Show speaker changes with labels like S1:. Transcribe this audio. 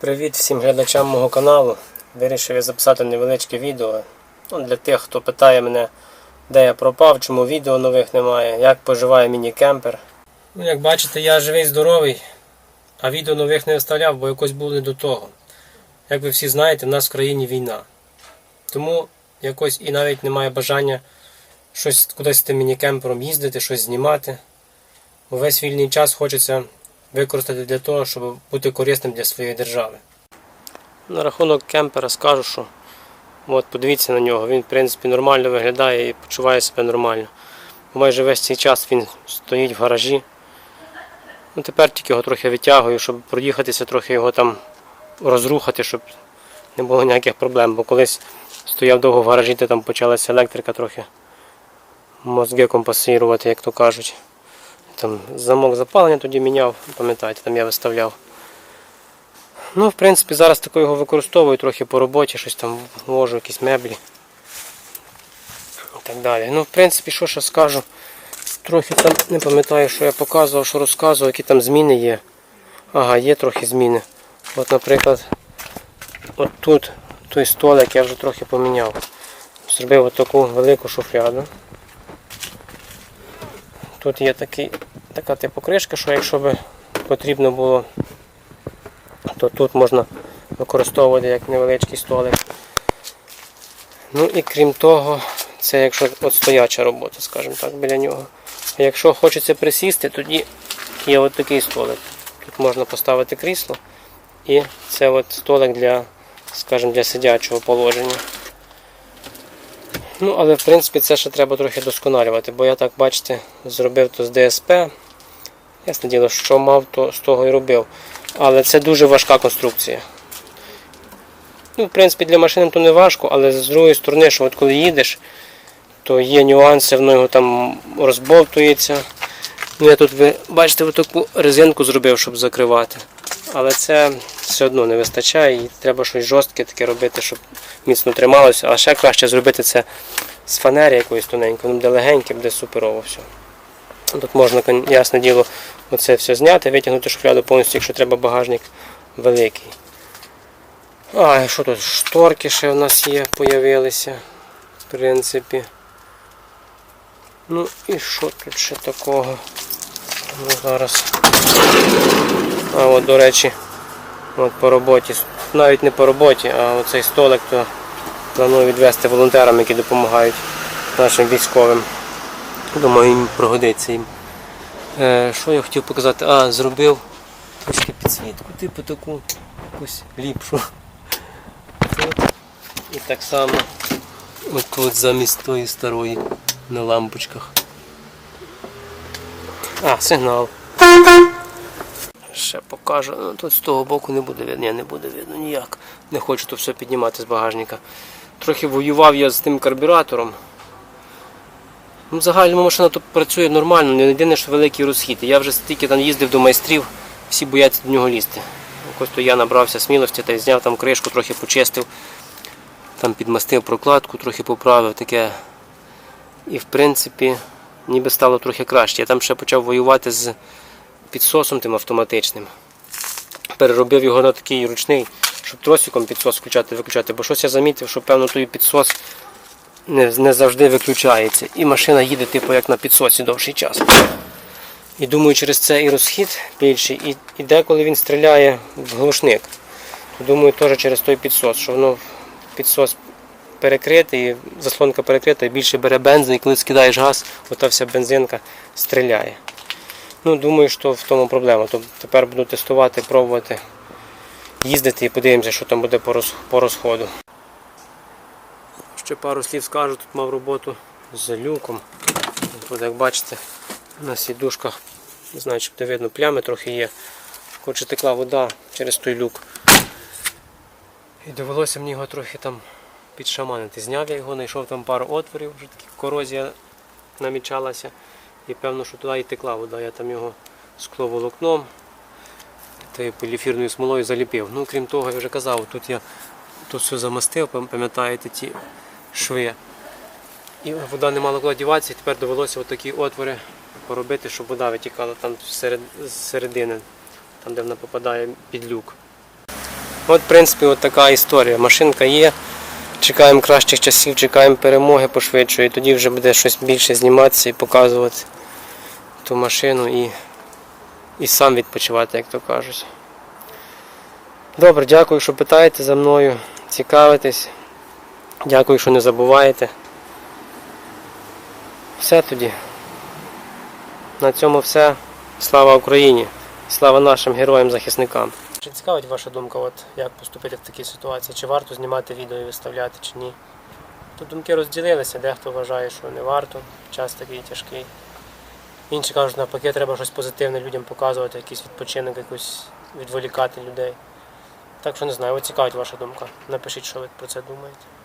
S1: Привіт всім глядачам мого каналу. Вирішив я записати невеличке відео. Ну, для тих, хто питає мене, де я пропав, чому відео нових немає, як поживає міні-кемпер. Ну, як бачите, я живий, здоровий, а відео нових не виставляв, бо якось було не до того. Як ви всі знаєте, в нас в країні війна. Тому якось і навіть немає бажання щось кудись з тим міні-кемпером їздити, щось знімати. Бо весь вільний час хочеться використати для того, щоб бути корисним для своєї держави. На рахунок кемпера скажу, що от подивіться на нього, він в принципі нормально виглядає і почуває себе нормально. Майже весь цей час він стоїть в гаражі. Ну, тепер тільки його трохи витягую, щоб проїхатися, трохи його там розрухати, щоб не було ніяких проблем. Бо колись стояв довго в гаражі, то там почалася електрика трохи мозги компасувати, як то кажуть. Там замок запалення тоді міняв, пам'ятаєте, там я виставляв. Ну, в принципі, зараз тако його використовую трохи по роботі, щось там ввожу, якісь меблі. І так далі. Ну, в принципі, що ще скажу. Трохи там не пам'ятаю, що я показував, що розказував, які там зміни є. Ага, є трохи зміни. От, наприклад, от тут той столик я вже трохи поміняв. Зробив от таку велику шуфляду. Тут є такий, така типу кришка, що якщо би потрібно було, то тут можна використовувати як невеличкий столик. Ну і крім того, це якщо от стояча робота, скажімо так, біля нього. А якщо хочеться присісти, тоді є от такий столик. Тут можна поставити крісло і це от столик для, скажімо, для сидячого положення. Ну, але в принципі це ще треба трохи досконалювати, бо я так, бачите, зробив то з ДСП. Ясне діло, що мав, то з того і робив. Але це дуже важка конструкція. Ну, в принципі, для машини то не важко, але з другої сторони, що от коли їдеш, то є нюанси, воно його там розбовтується. Ну, я тут, ви бачите, таку резинку зробив, щоб закривати. Але це все одно не вистачає і треба щось жорстке таке робити, щоб міцно трималося. А ще краще зробити це з фанери якоїсь тоненької, воно буде легеньке, буде суперово все. Тут можна, ясне діло, оце все зняти, витягнути шуфляду повністю, якщо треба багажник великий. А, що тут? Шторки ще у нас є, появилися. В принципі. Ну і що тут ще такого? Ну, зараз. А от, до речі, от по роботі, навіть не по роботі, а оцей столик то планую відвести волонтерам, які допомагають нашим військовим. Думаю, їм пригодиться їм. Е, що я хотів показати? А, зробив трошки підсвітку, типу таку якусь ліпшу. Тут. І так само отут замість тої старої на лампочках. А, сигнал. Ще покажу. Ну, тут з того боку не буде видно. Ні, не буде видно ніяк. Не хочу то все піднімати з багажника. Трохи воював я з тим карбюратором. Ну, в машина тут працює нормально, не єдине, що великий розхід. Я вже стільки там їздив до майстрів, всі бояться до нього лізти. Ось то я набрався смілості та й зняв там кришку, трохи почистив, там підмастив прокладку, трохи поправив таке. І в принципі ніби стало трохи краще. Я там ще почав воювати з підсосом тим автоматичним. Переробив його на такий ручний, щоб тросиком підсос включати виключати. Бо щось я замітив, що певно той підсос не, не завжди виключається. І машина їде типу як на підсосі довший час. І думаю, через це і розхід більший, і, і деколи він стріляє в глушник. Думаю, теж через той підсос, що воно підсос перекритий, заслонка перекрита, і більше бере бензин, і коли скидаєш газ, ота вся бензинка стріляє. Ну, думаю, що в тому проблема. Тобто тепер буду тестувати, пробувати їздити і подивимося, що там буде по, розходу. Ще пару слів скажу, тут мав роботу з люком. Тут, як бачите, на сідушках, не знаю, чи буде видно, плями трохи є. Хоче текла вода через той люк. І довелося мені його трохи там підшаманити. Зняв я його, знайшов там пару отворів, вже такі корозія намічалася. І певно, що туди і текла вода. Я там його скловолокном та поліфірною смолою заліпив. Ну, крім того, я вже казав, тут я тут все замастив, пам'ятаєте ті шви. І вода не мала куди діватися, і тепер довелося такі отвори поробити, щоб вода витікала там з середини, там де вона попадає під люк. От, в принципі, така історія. Машинка є. Чекаємо кращих часів, чекаємо перемоги пошвидше, тоді вже буде щось більше зніматися і показувати ту машину і, і сам відпочивати, як то кажуть. Добре, дякую, що питаєте за мною, цікавитесь. Дякую, що не забуваєте. Все тоді. На цьому все. Слава Україні! Слава нашим героям-захисникам! Чи цікавить ваша думка, от як поступити в такій ситуації? Чи варто знімати відео і виставляти, чи ні? Тут думки розділилися, дехто вважає, що не варто, час такий тяжкий. Інші кажуть, навпаки, треба щось позитивне людям показувати, якийсь відпочинок, якусь відволікати людей. Так що не знаю, цікавить ваша думка. Напишіть, що ви про це думаєте.